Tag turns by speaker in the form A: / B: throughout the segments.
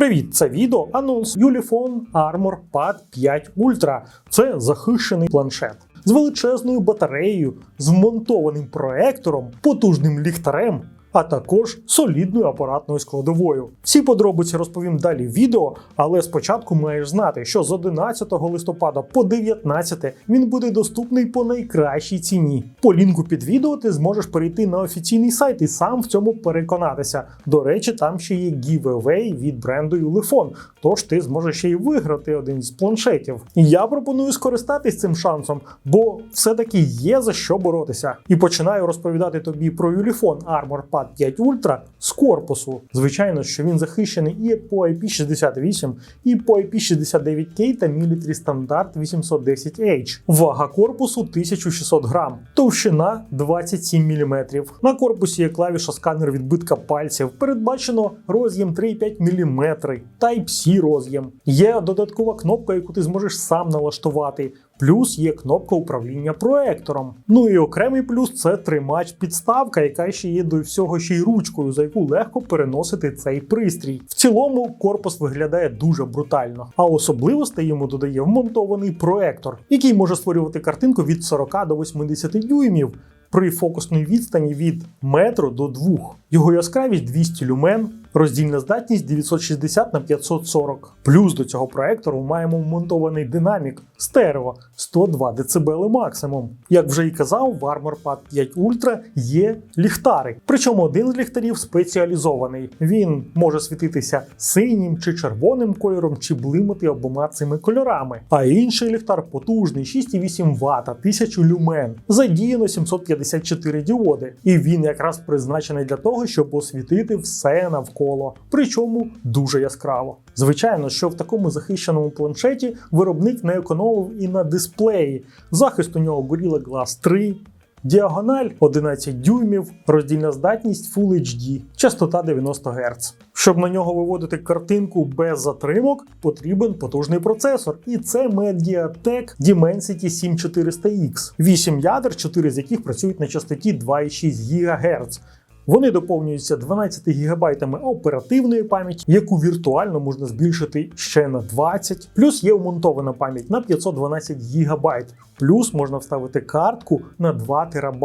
A: Привіт, це відео анонс Юліфон Armor Pad 5 Ultra. Це захищений планшет з величезною батареєю, з вмонтованим проектором, потужним ліхтарем. А також солідною апаратною складовою. Всі подробиці розповім далі в відео, але спочатку маєш знати, що з 11 листопада по 19 він буде доступний по найкращій ціні. По лінку під відео ти зможеш перейти на офіційний сайт і сам в цьому переконатися. До речі, там ще є giveaway від бренду Ulefone, тож ти зможеш ще й виграти один з планшетів. І я пропоную скористатись цим шансом, бо все-таки є за що боротися. І починаю розповідати тобі про Ulefone Armor Pad 5 Ultra з корпусу. Звичайно, що він захищений і по IP68, і по IP69K та Military Standard 810H. Вага корпусу 1600 грам, товщина 27 мм. На корпусі є клавіша сканер відбитка пальців. Передбачено роз'єм 3,5 мм, Type-C роз'єм. Є додаткова кнопка, яку ти зможеш сам налаштувати. Плюс є кнопка управління проектором. Ну і окремий плюс це тримач підставка, яка ще є до всього ще й ручкою, за яку легко переносити цей пристрій. В цілому корпус виглядає дуже брутально, а особливостей йому додає вмонтований проектор, який може створювати картинку від 40 до 80 дюймів. При фокусній відстані від метру до 2. Його яскравість 200 люмен, роздільна здатність 960 на 540. Плюс до цього проектору маємо вмонтований динамік стерео 102 дБ максимум. Як вже і казав, в Armor Pad 5 Ultra є ліхтари. Причому один з ліхтарів спеціалізований. Він може світитися синім чи червоним кольором, чи блимати обома цими кольорами. А інший ліхтар потужний 6,8 Вт, 1000 люмен. Задіяно 754 діоди. І він якраз призначений для того, щоб освітити все навколо. Причому дуже яскраво. Звичайно, що в такому захищеному планшеті виробник не економив і на дисплеї. Захист у нього Gorilla Glass 3. Діагональ 11 дюймів, роздільна здатність Full HD, частота 90 Гц. Щоб на нього виводити картинку без затримок, потрібен потужний процесор. І це Mediatek Dimensity 7400X. 8 ядер, 4 з яких працюють на частоті 2,6 ГГц. Вони доповнюються 12 ГБ оперативної пам'яті, яку віртуально можна збільшити ще на 20. Плюс є вмонтована пам'ять на 512 ГБ. Плюс можна вставити картку на 2 ТБ.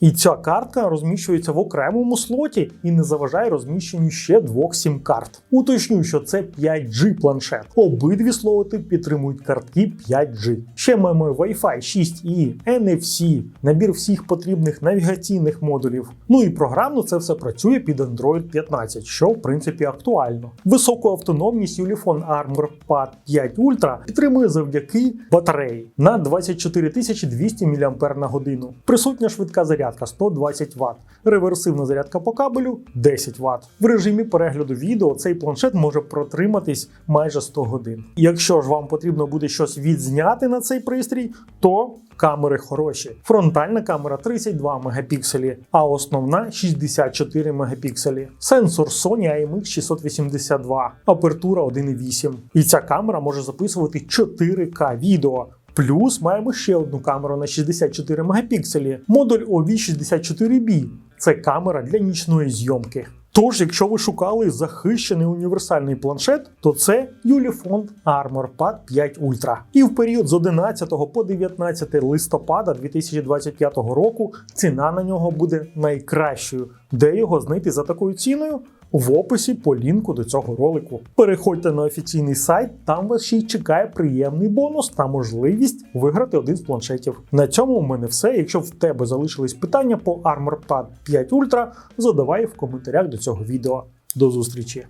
A: І ця картка розміщується в окремому слоті і не заважає розміщенню ще двох сім-карт. Уточню, що це 5G планшет. Обидві слоти підтримують картки 5G. Ще маємо Wi-Fi 6E, NFC, набір всіх потрібних навігаційних модулів. Ну і програмно це все працює під Android 15, що в принципі актуально. Високу автономність Ulefone Armor Pad 5 Ultra підтримує завдяки батареї на 24 4200 мАч. Присутня швидка зарядка 120 Вт, реверсивна зарядка по кабелю 10 Вт. В режимі перегляду відео цей планшет може протриматись майже 100 годин. Якщо ж вам потрібно буде щось відзняти на цей пристрій, то камери хороші. Фронтальна камера 32 мегапікселі, а основна 64 мегапікселі. Сенсор Sony IMX 682, апертура 1.8. І ця камера може записувати 4К відео. Плюс маємо ще одну камеру на 64 мегапікселі, модуль OV64B. Це камера для нічної зйомки. Тож, якщо ви шукали захищений універсальний планшет, то це Юліфон Armor Pad 5 Ultra. І в період з 11 по 19 листопада 2025 року ціна на нього буде найкращою. Де його знайти за такою ціною? В описі по лінку до цього ролику. Переходьте на офіційний сайт, там вас ще й чекає приємний бонус та можливість виграти один з планшетів. На цьому у мене все. Якщо в тебе залишились питання по ArmorPad 5 Ultra, задавай в коментарях до цього відео. До зустрічі!